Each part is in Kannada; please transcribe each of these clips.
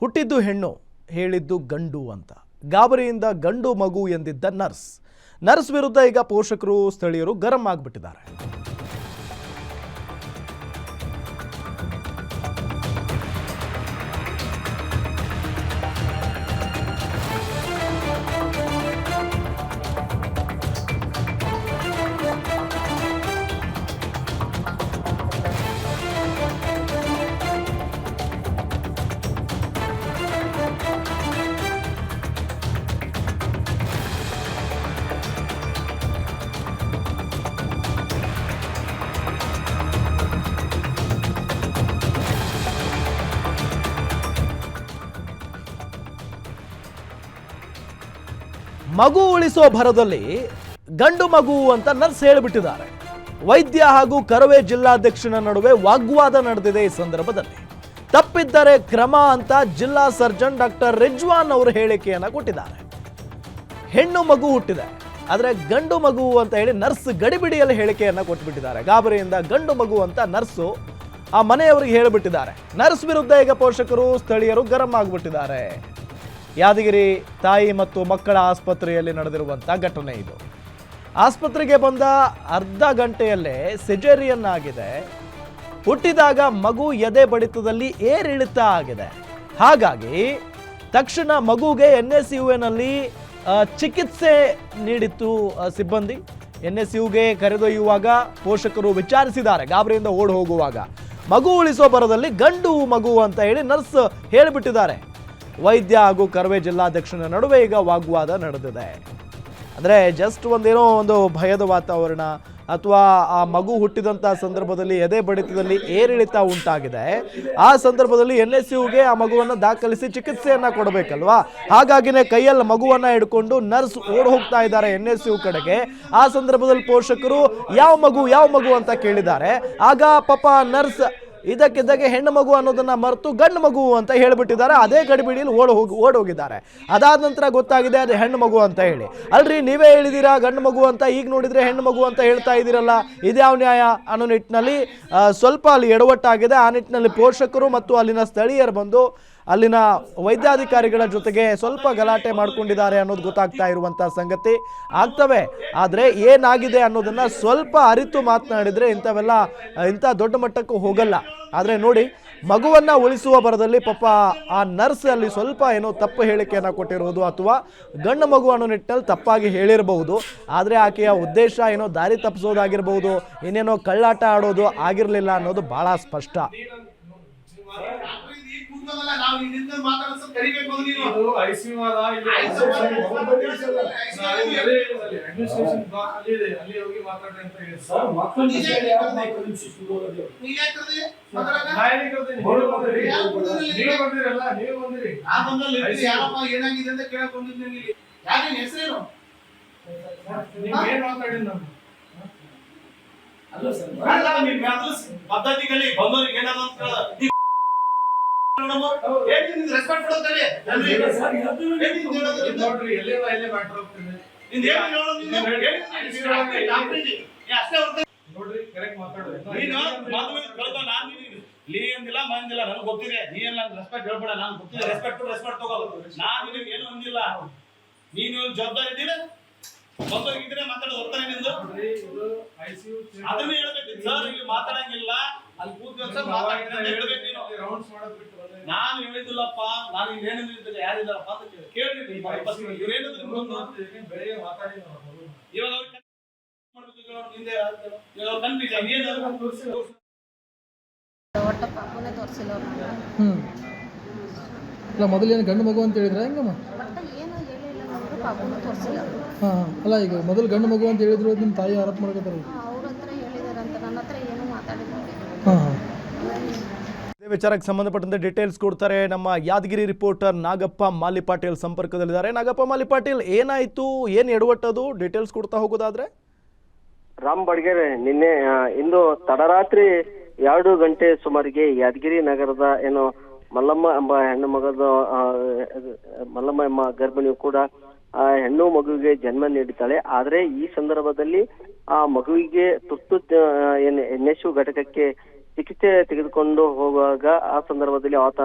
ಹುಟ್ಟಿದ್ದು ಹೆಣ್ಣು, ಹೇಳಿದ್ದು ಗಂಡು ಅಂತ. ಗಾಬರಿಯಿಂದ ಗಂಡು ಮಗು ಎಂದಿದ್ದ ನರ್ಸ್. ನರ್ಸ್ ವಿರುದ್ಧ ಈಗ ಪೋಷಕರು, ಸ್ಥಳೀಯರು ಗರಂ ಆಗಿಬಿಟ್ಟಿದ್ದಾರೆ. ಮಗು ಉಳಿಸೋ ಭರದಲ್ಲಿ ಗಂಡು ಮಗು ಅಂತ ನರ್ಸ್ ಹೇಳಿಬಿಟ್ಟಿದ್ದಾರೆ. ವೈದ್ಯ ಹಾಗೂ ಕರವೇ ಜಿಲ್ಲಾಧ್ಯಕ್ಷನ ನಡುವೆ ವಾಗ್ವಾದ ನಡೆದಿದೆ ಈ ಸಂದರ್ಭದಲ್ಲಿ. ತಪ್ಪಿದ್ದರೆ ಕ್ರಮ ಅಂತ ಜಿಲ್ಲಾ ಸರ್ಜನ್ ಡಾಕ್ಟರ್ ರಿಜ್ವಾನ್ ಅವರು ಹೇಳಿಕೆಯನ್ನ ಕೊಟ್ಟಿದ್ದಾರೆ. ಹೆಣ್ಣು ಮಗು ಹುಟ್ಟಿದೆ, ಆದರೆ ಗಂಡು ಮಗು ಅಂತ ಹೇಳಿ ನರ್ಸ್ ಗಡಿಬಿಡಿಯಲ್ಲಿ ಹೇಳಿಕೆಯನ್ನ ಕೊಟ್ಬಿಟ್ಟಿದ್ದಾರೆ. ಗಾಬರಿಯಿಂದ ಗಂಡು ಮಗು ಅಂತ ನರ್ಸು ಆ ಮನೆಯವರಿಗೆ ಹೇಳಿಬಿಟ್ಟಿದ್ದಾರೆ. ನರ್ಸ್ ವಿರುದ್ಧ ಈಗ ಪೋಷಕರು, ಸ್ಥಳೀಯರು ಗರಂ ಆಗಿಬಿಟ್ಟಿದ್ದಾರೆ. ಯಾದಗಿರಿ ತಾಯಿ ಮತ್ತು ಮಕ್ಕಳ ಆಸ್ಪತ್ರೆಯಲ್ಲಿ ನಡೆದಿರುವಂಥ ಘಟನೆ ಇದು. ಆಸ್ಪತ್ರೆಗೆ ಬಂದ ಅರ್ಧ ಗಂಟೆಯಲ್ಲೇ ಸಿಜೇರಿಯನ್ ಆಗಿದೆ ಹುಟ್ಟಿದಾಗ ಮಗು ಎದೆ ಬಡಿತದಲ್ಲಿ ಏರಿಳಿತ ಆಗಿದೆ. ಹಾಗಾಗಿ ತಕ್ಷಣ ಮಗುಗೆ ಎನ್ ಎಸ್ ಯು ಎನಲ್ಲಿ ಚಿಕಿತ್ಸೆ ನೀಡಿತ್ತು ಸಿಬ್ಬಂದಿ. ಎನ್ ಎಸ್ ಯುಗೆ ಕರೆದೊಯ್ಯುವಾಗ ಪೋಷಕರು ವಿಚಾರಿಸಿದ್ದಾರೆ. ಗಾಬರಿಯಿಂದ ಓಡಿ ಹೋಗುವಾಗ ಮಗು ಉಳಿಸೋ ಬರದಲ್ಲಿ ಗಂಡು ಮಗು ಅಂತ ಹೇಳಿ ನರ್ಸ್ ಹೇಳಿಬಿಟ್ಟಿದ್ದಾರೆ. ವೈದ್ಯ ಹಾಗೂ ಕರ್ವೆ ಜಿಲ್ಲಾಧ್ಯಕ್ಷನ ನಡುವೆ ಈಗ ವಾಗ್ವಾದ ನಡೆದಿದೆ. ಅಂದರೆ ಜಸ್ಟ್ ಒಂದೇನೋ ಒಂದು ಭಯದ ವಾತಾವರಣ ಅಥವಾ ಆ ಮಗು ಹುಟ್ಟಿದಂಥ ಸಂದರ್ಭದಲ್ಲಿ ಎದೆ ಬಡಿತದಲ್ಲಿ ಏರಿಳಿತ ಉಂಟಾಗಿದೆ. ಆ ಸಂದರ್ಭದಲ್ಲಿ ಎನ್ ಎಸ್ ಯುಗೆ ಆ ಮಗುವನ್ನು ದಾಖಲಿಸಿ ಚಿಕಿತ್ಸೆಯನ್ನ ಕೊಡಬೇಕಲ್ವಾ? ಹಾಗಾಗಿನೇ ಕೈಯಲ್ಲಿ ಮಗುವನ್ನ ಹಿಡ್ಕೊಂಡು ನರ್ಸ್ ಓಡ್ ಹೋಗ್ತಾ ಇದ್ದಾರೆ ಎನ್ ಎಸ್ ಯು ಕಡೆಗೆ. ಆ ಸಂದರ್ಭದಲ್ಲಿ ಪೋಷಕರು, ಯಾವ ಮಗು ಯಾವ ಮಗು? ಅಂತ ಕೇಳಿದ್ದಾರೆ. ಆಗ ಪಾಪ ನರ್ಸ್ ಇದಕ್ಕಿದ್ದಾಗೆ ಹೆಣ್ಣು ಮಗು ಅನ್ನೋದನ್ನ ಮರೆತು ಗಂಡು ಮಗು ಅಂತ ಹೇಳ್ಬಿಟ್ಟಿದ್ದಾರೆ. ಅದೇ ಗಡಿಬಿಡಿಯಲ್ಲಿ ಓಡ್ ಹೋಗಿ, ಓಡ್ ಹೋಗಿದ್ದಾರೆ. ಅದಾದ ನಂತರ ಗೊತ್ತಾಗಿದೆ ಅದು ಹೆಣ್ಣು ಮಗು ಅಂತ ಹೇಳಿ. ಅಲ್ರಿ, ನೀವೇ ಹೇಳಿದ್ದೀರಾ ಗಂಡು ಮಗು ಅಂತ? ಈಗ ನೋಡಿದ್ರೆ ಹೆಣ್ಣು ಮಗು ಅಂತ ಹೇಳ್ತಾ ಇದ್ದೀರಲ್ಲ. ಇದ್ಯಾವ ನ್ಯಾಯ? ಅನ್ನೋ ನಿಟ್ಟಿನಲ್ಲಿ ಸ್ವಲ್ಪ ಅಲ್ಲಿ ಎಡವಟ್ಟಾಗಿದೆ. ಆ ನಿಟ್ಟಿನಲ್ಲಿ ಪೋಷಕರು ಮತ್ತು ಅಲ್ಲಿನ ಸ್ಥಳೀಯರು ಬಂದು ಅಲ್ಲಿನ ವೈದ್ಯಾಧಿಕಾರಿಗಳ ಜೊತೆಗೆ ಸ್ವಲ್ಪ ಗಲಾಟೆ ಮಾಡ್ಕೊಂಡಿದ್ದಾರೆ ಅನ್ನೋದು ಗೊತ್ತಾಗ್ತಾ ಇರುವಂತಹ ಸಂಗತಿ ಆಗ್ತವೆ. ಆದರೆ ಏನಾಗಿದೆ ಅನ್ನೋದನ್ನ ಸ್ವಲ್ಪ ಅರಿತು ಮಾತನಾಡಿದರೆ ಇಂಥವೆಲ್ಲ, ಇಂಥ ದೊಡ್ಡ ಮಟ್ಟಕ್ಕೂ ಹೋಗಲ್ಲ. ಆದರೆ ನೋಡಿ, ಮಗುವನ್ನ ಉಳಿಸುವ ಬರದಲ್ಲಿ ಪಾಪ ಆ ನರ್ಸ್ ಅಲ್ಲಿ ಸ್ವಲ್ಪ ಏನೋ ತಪ್ಪು ಹೇಳಿಕೆಯನ್ನು ಕೊಟ್ಟಿರುವುದು ಅಥವಾ ಗಂಡು ಮಗು ಅನ್ನೋ ನಿಟ್ಟಿನಲ್ಲಿ ತಪ್ಪಾಗಿ ಹೇಳಿರಬಹುದು. ಆದರೆ ಆಕೆಯ ಉದ್ದೇಶ ಏನೋ ದಾರಿ ತಪ್ಪಿಸೋದಾಗಿರ್ಬಹುದು, ಇನ್ನೇನೋ ಕಳ್ಳಾಟ ಆಡೋದು ಆಗಿರಲಿಲ್ಲ ಅನ್ನೋದು ಬಹಳ ಸ್ಪಷ್ಟ. ಈಗ ಕೂತ್ಕೊಂಡಲ್ಲ, ನಾವು ಇಲ್ಲಿಂದ ಮಾತಾಡೋದು ಸ್ವಲ್ಪ ಕರಿಬೇಕು ನೀನು. ಇದು ಅದ, ಇಲ್ಲಿ ಅಲ್ಲಿ ಇದೆ, ಅಲ್ಲಿ ಹೋಗಿ ಮಾತಾಡ್ರಿ ಅಂತ ಹೇಳಿ. ಸರ್ ಮಕ್ಕಳು? ನೀವು ಬಂದಿರಿ. ಯಾಕ್? ನೀವು ಬಂದಿರಲ್ಲ, ನೀವು ಬಂದಿರಿ. ಆ ಬಂದಲ್ಲಿ ಯಾರಪ್ಪ ಏನಾಗಿದೆ ಅಂತ ಕೇಳಕ್ ಬಂದಿದ್ದು ನಿನ್ಗೆ ಇಲ್ಲಿ. ಯಾರ್ ನಿನ್ ಹೆಸರೇನು? ನೀವು ಏನ್ ಮಾತಾಡಿದ್ ನಾನು? ಅಲ್ಲ, ನಿನ್ ಮೊದ್ಲು ಪದ್ಧತಿಗಳಿ ಬಂದವರಿಗೆ ಏನಾದ್ರು ಅಂತ ಏನ್ ನಿನ್ ನೋಡ್ರಿ, ಎಲ್ಲಿ ಲೀ ಅಂದಿಲ್ಲ ಮಂದಿಲ್ಲ ನನಗೆ ಗೊತ್ತಿದೆ. ನೀ ರೆಸ್ಪೆಕ್ಟ್ ಹೇಳ್ಬೇಡ ನಾನು ಗೊತ್ತಿದೆ ರೆಸ್ಪೆಕ್ಟ್ ರೆಸ್ಪೆಕ್ಟ್ ನಾನ್ ನಿನಗೆ ಏನು ಅಂದಿಲ್ಲ. ನೀನು ಜವಾಬ್ದಾರಿ ಇದ್ದೀರ ಮಾತಾಡೋದು ಹೊರ್ತಾನೆ ನಿಂದು? ಅದನ್ನ ಹೇಳ್ಬೇಕು ಸರ್ ಇಲ್ಲಿ ಮಾತಾಡಂಗಿಲ್ಲ. ಅಲ್ಲಿ ಕೂತ್ಕೊಂಡು ಸರ್ ಮಾತಾಡ್ತೀನಿ ಅಂತ ಹೇಳ್ಬೇಕು ನೀನು. Rounds ಮಾಡೋದ್ ಬಿಟ್ಟು ನಾನು ಹೇಳಿದಿಲ್ಲಪ್ಪ ನಾನು ಇಲ್ಲಿ ಏನಿದ್ರೆ ಯಾರಿದ್ದಾರಪ್ಪ ಅಂತ ಕೇಳಿದ್ರಿ ಬೆಳಿಗ್ಗೆ ಮಾತಾಡಿ ಇವಾಗ ಅವ್ರು ಹಿಂದೆ. ಇವಾಗ ಅವ್ರು ಕನ್ಫ್ಯೂಸ್ ಒಟ್ಟ ಪಾಪನೇ ತೋರಿಸಿಲ್ಲ ಇಲ್ಲ ಮೊದಲೇನು ಗಂಡು ಮಗು ಅಂತ ಹೇಳಿದ್ರೆ ಹೆಂಗಮ್ಮ? ಅಲ್ಲ ಈಗ ಮೊದಲು ಗಂಡು ಮಗು ಅಂತ ಹೇಳಿದ್ರು ನಿಮ್ಮ ತಾಯಿ ಆರೋಪ ಮಾಡ್ಕೋತಾರೆ ಅವ್ರ ಹತ್ರ ಹೇಳಿದಾರಂತ ನನ್ನ ಹತ್ರ ಏನೂ ಮಾತಾಡಿಲ್ಲ ಹಾಂ ಹಾಂ ಇದೇ ವಿಚಾರಕ್ಕೆ ಸಂಬಂಧಪಟ್ಟಂತೆ ಡೀಟೇಲ್ಸ್ ಕೊಡ್ತಾರೆ. ನಮ್ಮ ಯಾದಗಿರಿ ರಿಪೋರ್ಟರ್ ನಾಗಪ್ಪ ಮಾಲಿ ಪಾಟೀಲ್ ಸಂಪರ್ಕದಲ್ಲಿದ್ದಾರೆ. ನಾಗಪ್ಪ ಮಾಲಿ ಪಾಟೀಲ್ ಏನಾಯ್ತು? ಏನ್ ಎಡವಟ್ಟದು? ಡೀಟೇಲ್ಸ್ ಕೊಡ್ತಾ ಹೋಗೋದಾದ್ರೆ? ರಾಮ್ ಬಡ್ಗೇರೆ, ನಿನ್ನೆ ಇಂದು ತಡರಾತ್ರಿ ಎರಡು ಗಂಟೆ ಸುಮಾರಿಗೆ ಯಾದಗಿರಿ ನಗರದ ಏನು ಮಲ್ಲಮ್ಮ ಎಂಬ ಹೆಣ್ಣು ಮಗದ ಮಲ್ಲಮ್ಮ ಎಂಬ ಗರ್ಭಿಣಿಯು ಕೂಡ, ಆ, ಹೆಣ್ಣು ಮಗುವಿಗೆ ಜನ್ಮ ನೀಡುತ್ತಾಳೆ ಆದ್ರೆ ಈ ಸಂದರ್ಭದಲ್ಲಿ ಆ ಮಗುವಿಗೆ ತುರ್ತು ಏನು ಎನ್ ಘಟಕಕ್ಕೆ ಚಿಕಿತ್ಸೆ ತೆಗೆದುಕೊಂಡು ಹೋಗುವಾಗ ಆ ಸಂದರ್ಭದಲ್ಲಿ ಆತ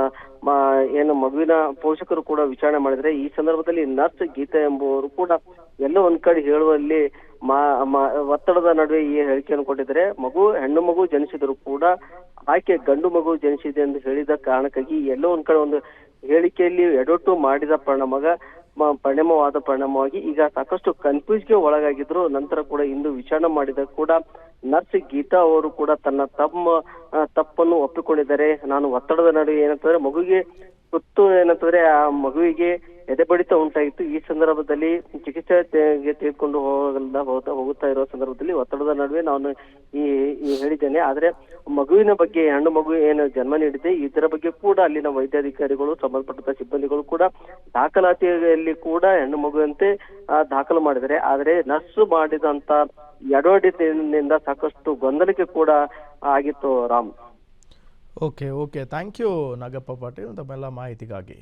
ಏನು ಮಗುವಿನ ಪೋಷಕರು ಕೂಡ ವಿಚಾರಣೆ ಮಾಡಿದ್ರೆ ಈ ಸಂದರ್ಭದಲ್ಲಿ ನರ್ಸ್ ಗೀತೆ ಎಂಬುವರು ಕೂಡ ಎಲ್ಲೋ ಒಂದ್ ಕಡೆ ಹೇಳುವಲ್ಲಿ ಒತ್ತಡದ ನಡುವೆ ಈ ಹೇಳಿಕೆಯನ್ನು ಕೊಟ್ಟಿದ್ದಾರೆ. ಮಗು, ಹೆಣ್ಣು ಮಗು ಜನಿಸಿದ್ರು ಕೂಡ ಆಕೆ ಗಂಡು ಮಗು ಜನಿಸಿದೆ ಎಂದು ಹೇಳಿದ ಕಾರಣಕ್ಕಾಗಿ ಎಲ್ಲೋ ಒಂದ್ ಕಡೆ ಒಂದು ಹೇಳಿಕೆಯಲ್ಲಿ ಎಡೊಟ್ಟು ಮಾಡಿದ ಪರಿಣಾಮಗ ಪರಿಣಾಮವಾದ ಪರಿಣಾಮವಾಗಿ ಈಗ ಸಾಕಷ್ಟು ಕನ್ಫ್ಯೂಸ್ಗೆ ಒಳಗಾಗಿದ್ರು. ನಂತರ ಕೂಡ ಇಂದು ವಿಚಾರಣೆ ಮಾಡಿದ ಕೂಡ ನರ್ಸ್ ಗೀತಾ ಅವರು ಕೂಡ ತನ್ನ ತಮ್ಮ ತಪ್ಪನ್ನು ಒಪ್ಪಿಕೊಂಡಿದ್ದಾರೆ. ನಾನು ಒತ್ತಡದ ನಡುವೆ ಏನಂತಂದ್ರೆ ಮಗುವಿಗೆ ಸುತ್ತು ಏನಂತಂದ್ರೆ ಆ ಮಗುವಿಗೆ ಎದೆ ಬಡಿತ ಉಂಟಾಗಿತ್ತು. ಈ ಸಂದರ್ಭದಲ್ಲಿ ಚಿಕಿತ್ಸೆ ತೆ- ತೆಗೆದುಕೊಂಡು ಹೋಗಲ್ಲ ಹೋಗ್ತಾ ಹೋಗುತ್ತಾ ಇರೋ ಸಂದರ್ಭದಲ್ಲಿ ಒತ್ತಡದ ನಡುವೆ ನಾನು ಈ ಹೇಳಿದ್ದೇನೆ. ಆದ್ರೆ ಮಗುವಿನ ಬಗ್ಗೆ, ಹೆಣ್ಣು ಮಗು ಏನು ಜನ್ಮ ನೀಡಿದೆ, ಇದರ ಬಗ್ಗೆ ಕೂಡ ಅಲ್ಲಿನ ವೈದ್ಯಾಧಿಕಾರಿಗಳು ಸಂಬಂಧಪಟ್ಟ ಸಿಬ್ಬಂದಿಗಳು ಕೂಡ ದಾಖಲಾತಿಯಲ್ಲಿ ಕೂಡ ಹೆಣ್ಣು ಮಗುವಂತೆ ದಾಖಲು ಮಾಡಿದ್ದಾರೆ. ಆದ್ರೆ ನರ್ಸ್ ಮಾಡಿದಂತ ಎಡವಡಿನಿಂದ ಸಾಕಷ್ಟು ಗೊಂದಲಕ್ಕೆ ಕೂಡ ಆಗಿತ್ತು Ram. Okay okay thank you Nagappa Patil ತಮ್ಮೆಲ್ಲ ಮಾಹಿತಿಗಾಗಿ